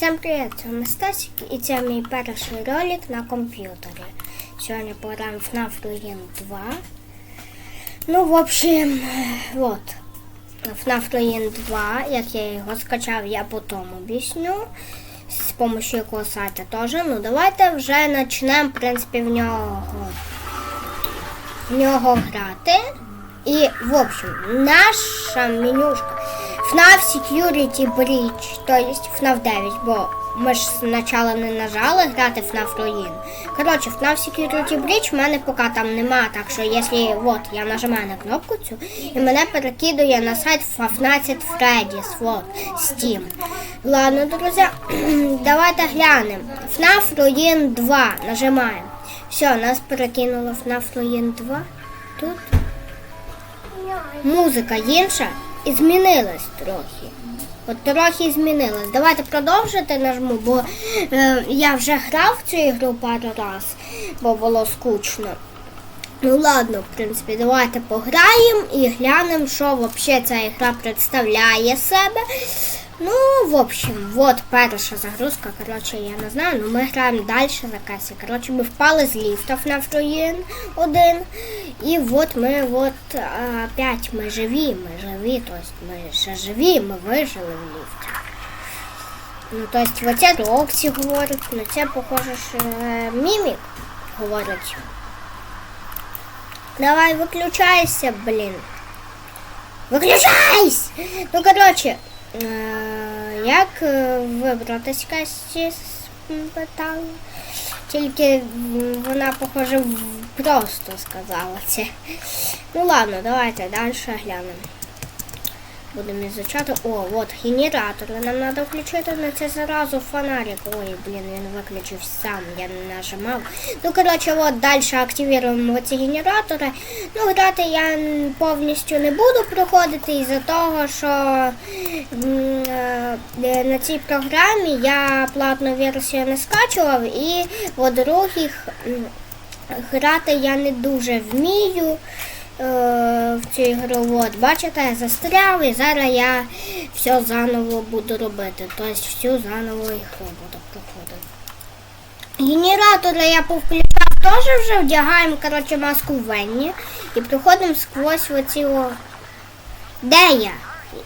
Всем привет, це Стасик і це мій перший ролик на комп'ютері. Сьогодні пограємо в FNAF Ruin 2. Ну, в общем, вот. FNAF Ruin 2, як я його скачав, я потім об'ясню. З помощью якого сайту теж. Ну, давайте вже почнемо, в принципі, в нього, в нього грати. І, в общем, наша менюшка FNAF Security Breach, то есть FNAF 9, бо ми ж спочатку не нажали грати FNAF Ruin. Коротше, FNAF Security Breach в мене поки там нема, так що якщо от, я нажимаю на кнопку цю, і мене перекидує на сайт Five Freddy's, вот, Steam. Ладно, друзі, давайте глянемо. FNAF Ruin 2, нажимаємо. Все, нас перекинуло FNAF Ruin 2. Тут музика інша і змінилась трохи. От трохи змінилась. Давайте продовжити нажму, бо е, я вже грав в цю ігру пару раз, бо було скучно. Ну ладно, в принципі, давайте пограємо і глянемо, що взагалі ця ігра представляє себе. Ну, в общем, вот перша загрузка. Коротше, я не знаю, ну ми граємо далі за касі. Коротше, ми впали з ліфта в Нафтоїн один. І от ми от опять ми живі, ми живі, тобто ми ще живі, ми вижили в ліфті. Ну, тобто, оце Роксі говорить, ну це, похоже, що е, мімік говорить. Давай, виключайся, блін. Виключайся! Ну, коротше, е, як вибратися вибратись касі питала. Тільки вона, похоже, просто сказала це. Ну ладно, давайте далі глянемо. Будемо ізучати. О, от генератори. Нам треба включити на це зразу фонарик. Ой, блін, він виключив сам, я не нажимав. Ну, коротше, от далі активуємо ці генератори. Ну, грати я повністю не буду проходити із-за того, що е, на цій програмі я платну версію не скачував і по-других грати я не дуже вмію в цю ігру. От, бачите, я застряв і зараз я все заново буду робити. Тобто всю заново ігру буду проходити. Генератори я повключав теж вже вдягаємо коротше, маску Венні і проходимо сквозь оці о... Де я?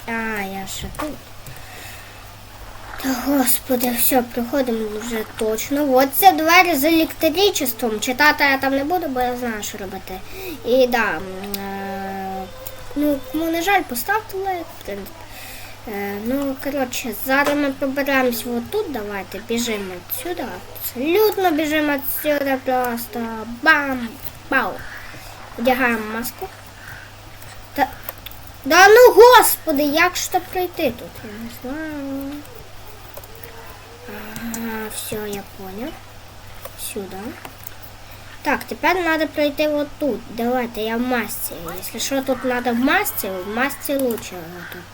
А, я ще тут. Господи, все, проходимо вже точно. От це двері з електричеством. Читати я там не буду, бо я знаю, що робити. І да, е, ну, кому не жаль, поставте лайк. в принципі. Е, ну, коротше, зараз ми проберемось от тут, давайте біжимо сюди. Абсолютно біжимо сюди просто. Бам! Бау! Вдягаємо маску. Та, да ну господи, як ж то пройти тут? Я не знаю. Все, я понял. Сюда. Так, тепер треба пройти вот тут. Давайте, я в масці. Якщо що тут треба в масці, в масці лучше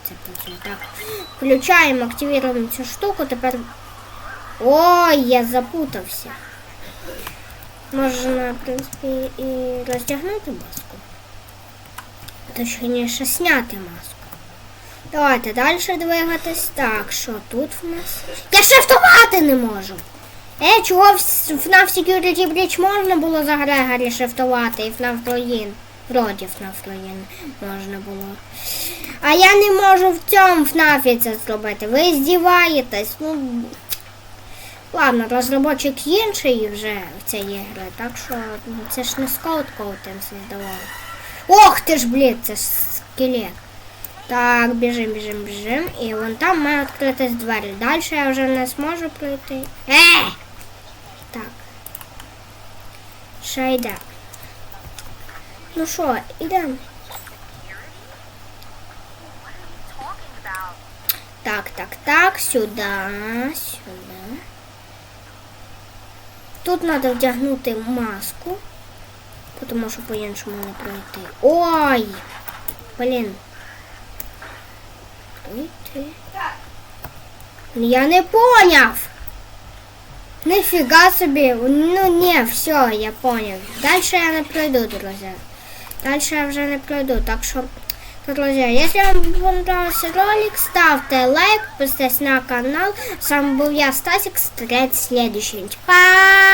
тут працює. Так, включаємо, активуємо цю штуку, тепер... Ой, я запутався. Можна, в принципі, і роздягнути маску. Точніше, зняти маску. Давайте далі двигатись. Так, що тут в нас? Я шифтувати не можу. Е, чого в FNAF Security Breach можна було за Грегорі шифтувати і FNAF Ruin? Вроді FNAF Ruin можна було. А я не можу в цьому FNAF це зробити. Ви здіваєтесь. Ну, ладно, розробочик інший вже в цій ігри, так що ну, це ж не скаут коутем создавав. Ох ти ж, блін, це ж скелет. Так, біжим, біжим, біжим. І вон там має відкритись двері. Далі я вже не зможу пройти. Е! Так. Ще йде. Ну що, йдемо. Так, так, так, сюди, сюди. Тут треба вдягнути маску, тому що по-іншому не пройти. Ой! Блін. Пройти. Я не поняв. Нифига собі. Ну не, все, я поняв. Дальше я не пройду, друзі. Дальше я вже не пройду. Так що Друзья, если вам понравился ролик, ставьте лайк, подписывайтесь на канал. С вами был я, Стасик. Встретимся в следующем. Пока!